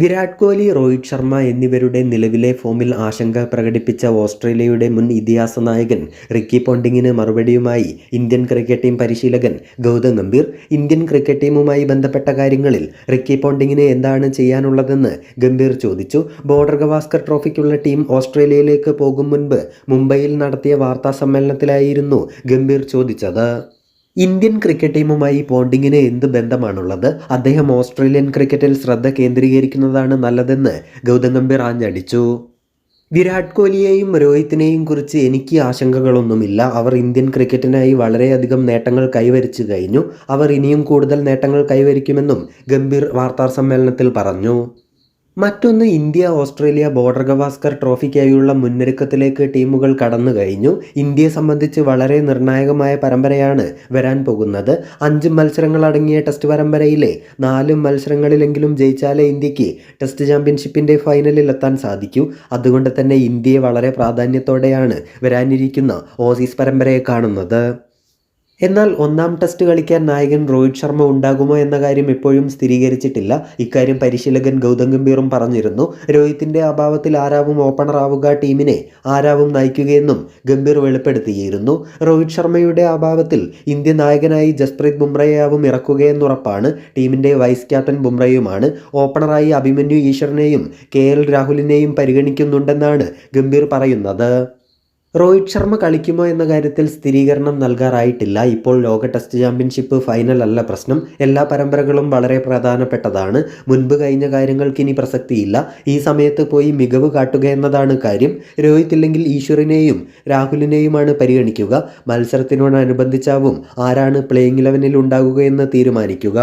വിരാട് കോഹ്ലി രോഹിത് ശർമ്മ എന്നിവരുടെ നിലവിലെ ഫോമിൽ ആശങ്ക പ്രകടിപ്പിച്ച ഓസ്ട്രേലിയയുടെ മുൻ ഇതിഹാസ നായകൻ റിക്കി പോണ്ടിങ്ങിന് മറുപടിയുമായി ഇന്ത്യൻ ക്രിക്കറ്റ് ടീം പരിശീലകൻ ഗൗതം ഗംഭീർ. ഇന്ത്യൻ ക്രിക്കറ്റ് ടീമുമായി ബന്ധപ്പെട്ട കാര്യങ്ങളിൽ റിക്കി പോണ്ടിങ്ങിന് എന്താണ് ചെയ്യാനുള്ളതെന്ന് ഗംഭീർ ചോദിച്ചു. ബോർഡർ ഗവാസ്കർ ട്രോഫിക്കുള്ള ടീം ഓസ്ട്രേലിയയിലേക്ക് പോകും മുൻപ് മുംബൈയിൽ നടത്തിയ വാർത്താ സമ്മേളനത്തിലായിരുന്നു ഗംഭീർ ചോദിച്ചത്. ഇന്ത്യൻ ക്രിക്കറ്റ് ടീമുമായി പോണ്ടിങ്ങിന് എന്ത് ബന്ധമാണുള്ളത്? അദ്ദേഹം ഓസ്ട്രേലിയൻ ക്രിക്കറ്റിൽ ശ്രദ്ധ കേന്ദ്രീകരിക്കുന്നതാണ് നല്ലതെന്ന് ഗൗതം ഗംഭീർ ആഞ്ഞടിച്ചു. വിരാട് കോഹ്ലിയെയും രോഹിത്തിനെയും കുറിച്ച് എനിക്ക് ആശങ്കകളൊന്നുമില്ല. അവർ ഇന്ത്യൻ ക്രിക്കറ്റിനായി വളരെയധികം നേട്ടങ്ങൾ കൈവരിച്ചു കഴിഞ്ഞു. അവർ ഇനിയും കൂടുതൽ നേട്ടങ്ങൾ കൈവരിക്കുമെന്നും ഗംഭീർ വാർത്താ സമ്മേളനത്തിൽ പറഞ്ഞു. മറ്റൊന്ന് ഇന്ത്യ ഓസ്ട്രേലിയ ബോർഡർ ഗവാസ്കർ ട്രോഫിക്കായുള്ള മുന്നൊരുക്കത്തിലേക്ക് ടീമുകൾ കടന്നു കഴിഞ്ഞു. ഇന്ത്യയെ സംബന്ധിച്ച് വളരെ നിർണായകമായ പരമ്പരയാണ് വരാൻ പോകുന്നത്. അഞ്ച് മത്സരങ്ങൾ അടങ്ങിയ ടെസ്റ്റ് പരമ്പരയിലെ നാല് മത്സരങ്ങളിലെങ്കിലും ജയിച്ചാലേ ഇന്ത്യയ്ക്ക് ടെസ്റ്റ് ചാമ്പ്യൻഷിപ്പിന്റെ ഫൈനലിൽ എത്താൻ സാധിക്കൂ. അതുകൊണ്ട് തന്നെ ഇന്ത്യയെ വളരെ പ്രാധാന്യത്തോടെയാണ് വരാനിരിക്കുന്ന ഓസീസ് പരമ്പരയെ കാണുന്നത്. എന്നാൽ ഒന്നാം ടെസ്റ്റ് കളിക്കാൻ നായകൻ രോഹിത് ശർമ്മ ഉണ്ടാകുമോ എന്ന കാര്യം ഇപ്പോഴും സ്ഥിരീകരിച്ചിട്ടില്ല. ഇക്കാര്യം പരിശീലകൻ ഗൗതം ഗംഭീറും പറഞ്ഞിരുന്നു. രോഹിത്തിന്റെ അഭാവത്തിൽ ആരാവും ഓപ്പണർ ആവുക ടീമിനെ ആരാവും നയിക്കുകയെന്നും ഗംഭീർ വെളിപ്പെടുത്തിയിരുന്നു. രോഹിത് ശർമ്മയുടെ അഭാവത്തിൽ ഇന്ത്യൻ നായകനായി ജസ്പ്രീത് ബുംറയെയാവും ഇറക്കുകയെന്നുറപ്പാണ്. ടീമിന്റെ വൈസ് ക്യാപ്റ്റൻ ബുംറയുമാണ്. ഓപ്പണറായി അഭിമന്യു ഈശ്വറിനെയും കെ എൽ രാഹുലിനെയും പരിഗണിക്കുന്നുണ്ടെന്നാണ് ഗംഭീർ പറയുന്നത്. രോഹിത് ശർമ്മ കളിക്കുമോ എന്ന കാര്യത്തിൽ സ്ഥിരീകരണം നൽകാറായിട്ടില്ല. ഇപ്പോൾ ലോക ടെസ്റ്റ് ചാമ്പ്യൻഷിപ്പ് ഫൈനൽ അല്ല പ്രശ്നം. എല്ലാ പരമ്പരകളും വളരെ പ്രധാനപ്പെട്ടതാണ്. മുൻപ് കഴിഞ്ഞ കാര്യങ്ങൾക്ക് ഇനി പ്രസക്തിയില്ല. ഈ സമയത്ത് പോയി മികവ് കാട്ടുക എന്നതാണ് കാര്യം. രോഹിത് ഇല്ലെങ്കിൽ ഈശ്വറിനെയും രാഹുലിനെയുമാണ് പരിഗണിക്കുക. മത്സരത്തിനോടനുബന്ധിച്ചാവും ആരാണ് പ്ലേയിങ് ഇലവനിൽ ഉണ്ടാകുകയെന്ന് തീരുമാനിക്കുക.